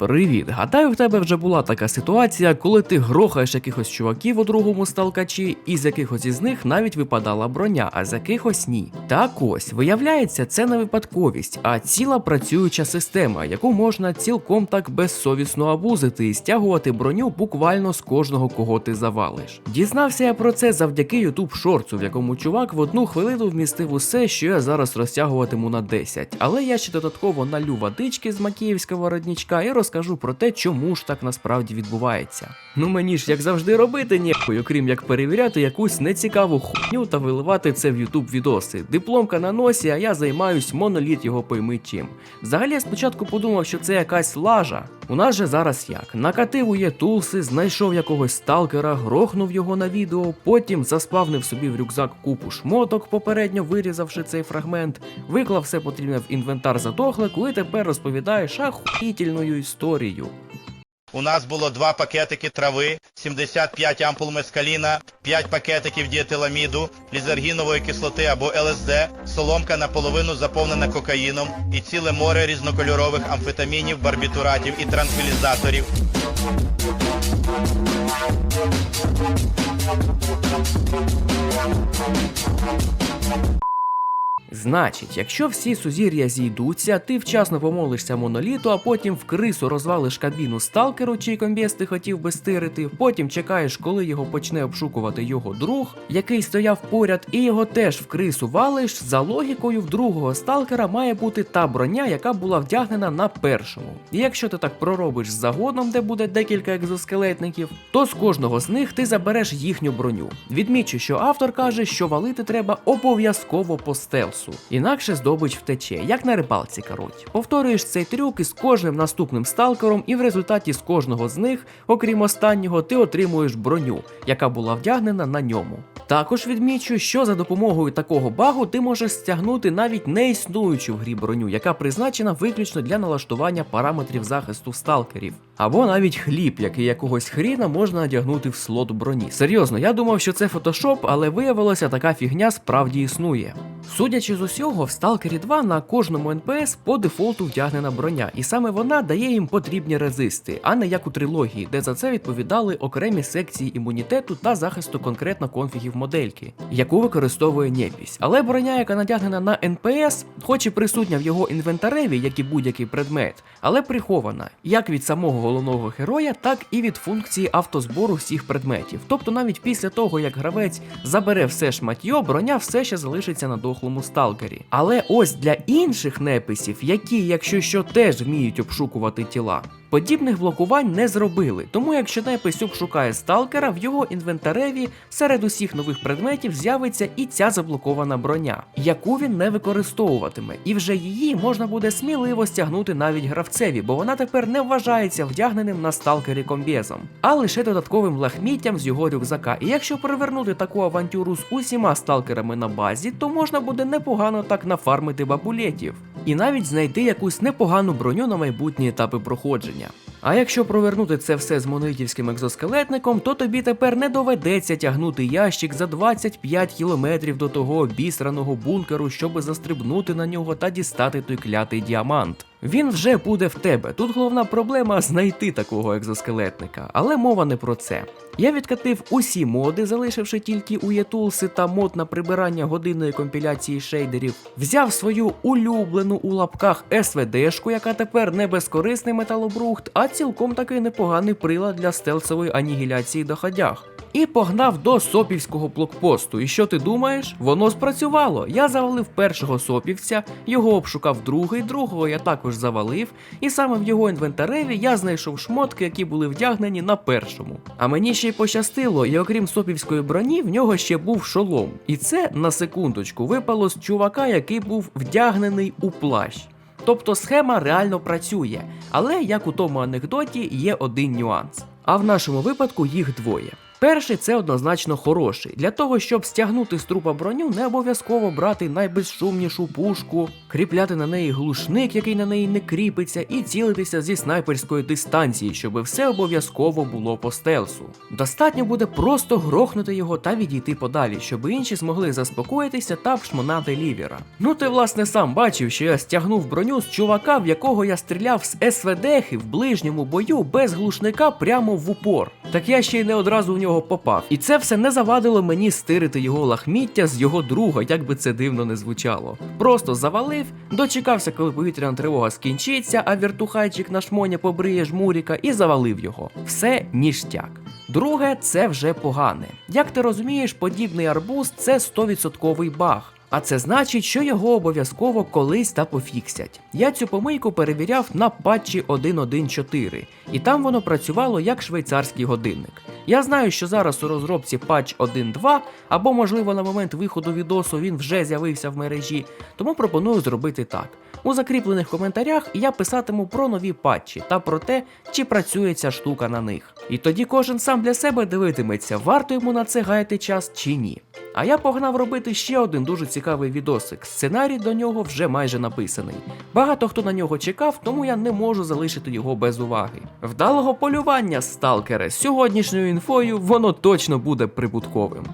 Привіт! Гадаю, в тебе вже була така ситуація, коли ти грохаєш якихось чуваків у другому сталкачі, і з якихось із них навіть випадала броня, а з якихось ні. Так ось, виявляється, це не випадковість, а ціла працююча система, яку можна цілком так безсовісно абузити і стягувати броню буквально з кожного, кого ти завалиш. Дізнався я про це завдяки ютуб шорцу, в якому чувак в одну хвилину вмістив усе, що я зараз розтягуватиму на 10. Але я ще додатково налю водички з макіївського роднічка і розкажу про те, чому ж так насправді відбувається. Ну мені ж як завжди робити ніхуй, окрім як перевіряти якусь нецікаву хуйню та виливати це в ютуб відоси. Дипломка на носі, а я займаюсь моноліт його пойми чим. Взагалі я спочатку подумав, що це якась лажа. У нас же зараз як? Накатив у єтулси, знайшов якогось сталкера, грохнув його на відео, потім заспавнив собі в рюкзак купу шмоток, попередньо вирізавши цей фрагмент, виклав все потрібне в інвентар затохлику і тепер розповідаєш ахуїтельною історію. У нас було два пакетики трави, 75 ампул мескаліна, 5 пакетиків діетиламіду, лізергінової кислоти або ЛСД, соломка наполовину заповнена кокаїном і ціле море різнокольорових амфетамінів, барбітуратів і транквілізаторів. Значить, якщо всі сузір'я зійдуться, ти вчасно помолишся моноліту, а потім в крису розвалиш кабіну сталкеру, чий комбєс ти хотів би стирити, потім чекаєш, коли його почне обшукувати його друг, який стояв поряд, і його теж в крису валиш. За логікою, в другого сталкера має бути та броня, яка була вдягнена на першому. І якщо ти так проробиш з загоном, де буде декілька екзоскелетників, то з кожного з них ти забереш їхню броню. Відмічу, що автор каже, що валити треба обов'язково по стелсу, інакше здобич втече, як на рибалці короть. Повторюєш цей трюк із кожним наступним сталкером, і в результаті з кожного з них, окрім останнього, ти отримуєш броню, яка була вдягнена на ньому. Також відмічу, що за допомогою такого багу ти можеш стягнути навіть не існуючу в грі броню, яка призначена виключно для налаштування параметрів захисту сталкерів. Або навіть хліб, який якогось хріна можна надягнути в слот броні. Серйозно, я думав, що це фотошоп, але виявилося, така фігня справді існує. Судячи з усього, в Сталкері 2 на кожному НПС по дефолту вдягнена броня, і саме вона дає їм потрібні резисти, а не як у трилогії, де за це відповідали окремі секції імунітету та захисту конкретно конфігів модельки, яку використовує Непісь. Але броня, яка надягнена на НПС, хоч і присутня в його інвентареві, як і будь-який предмет, але прихована як від самого головного героя, так і від функції автозбору всіх предметів. Тобто навіть після того, як гравець забере все шматьо, броня все ще залишиться на дохлому сталкері. Але ось для інших неписів, які, якщо що, теж вміють обшукувати тіла. Подібних блокувань не зробили, тому якщо непис обшукає сталкера, в його інвентареві серед усіх нових предметів з'явиться і ця заблокована броня, яку він не використовуватиме, і вже її можна буде сміливо стягнути навіть гравцеві, бо вона тепер не вважається вдягненим на сталкері комбезом, а лише додатковим лахміттям з його рюкзака. І якщо перевернути таку авантюру з усіма сталкерами на базі, то можна буде непогано так нафармити бабулетів. І навіть знайти якусь непогану броню на майбутні етапи проходження. А якщо провернути це все з монолітівським екзоскелетником, то тобі тепер не доведеться тягнути ящик за 25 кілометрів до того обісраного бункеру, щоби застрибнути на нього та дістати той клятий діамант. Він вже буде в тебе. Тут головна проблема знайти такого екзоскелетника, але мова не про це. Я відкатив усі моди, залишивши тільки уєтулси та мод на прибирання годинної компіляції шейдерів, взяв свою улюблену у лапках СВДшку, яка тепер не безкорисний металобрухт, а цілком таки непоганий прилад для стелсової анігіляції доходях. І погнав до сопівського блокпосту. І що ти думаєш? Воно спрацювало. Я завалив першого сопівця, його обшукав другий, другого я також завалив, і саме в його інвентареві я знайшов шмотки, які були вдягнені на першому. А мені ще й пощастило, і окрім сопівської броні, в нього ще був шолом. І це на секундочку випало з чувака, який був вдягнений у плащ. Тобто схема реально працює, але як у тому анекдоті є один нюанс. А в нашому випадку їх двоє. Перший це однозначно хороший. Для того, щоб стягнути з трупа броню, не обов'язково брати найбезшумнішу пушку, кріпляти на неї глушник, який на неї не кріпиться, і цілитися зі снайперської дистанції, щоб все обов'язково було по стелсу. Достатньо буде просто грохнути його та відійти подалі, щоб інші змогли заспокоїтися та вшмонати лівера. Ну ти власне сам бачив, що я стягнув броню з чувака, в якого я стріляв з СВДхи в ближньому бою без глушника прямо в упор. Так я ще й не одразу в нього попав. І це все не завадило мені стирити його лахміття з його друга, як би це дивно не звучало. Просто завалив, дочекався, коли повітряна тривога скінчиться, а віртухайчик на шмоня побриє жмуріка і завалив його. Все ніштяк. Друге, це вже погане. Як ти розумієш, подібний арбуз це 100% баг. А це значить, що його обов'язково колись та пофіксять. Я цю помийку перевіряв на патчі 1.1.4, і там воно працювало як швейцарський годинник. Я знаю, що зараз у розробці патч 1.2, або, можливо, на момент виходу відосу він вже з'явився в мережі, тому пропоную зробити так. У закріплених коментарях я писатиму про нові патчі та про те, чи працює ця штука на них. І тоді кожен сам для себе дивитиметься, варто йому на це гаяти час чи ні. А я погнав робити ще один дуже цікавий відосик. Сценарій до нього вже майже написаний. Багато хто на нього чекав, тому я не можу залишити його без уваги. Вдалого полювання, сталкере, з сьогоднішньою інфою воно точно буде прибутковим.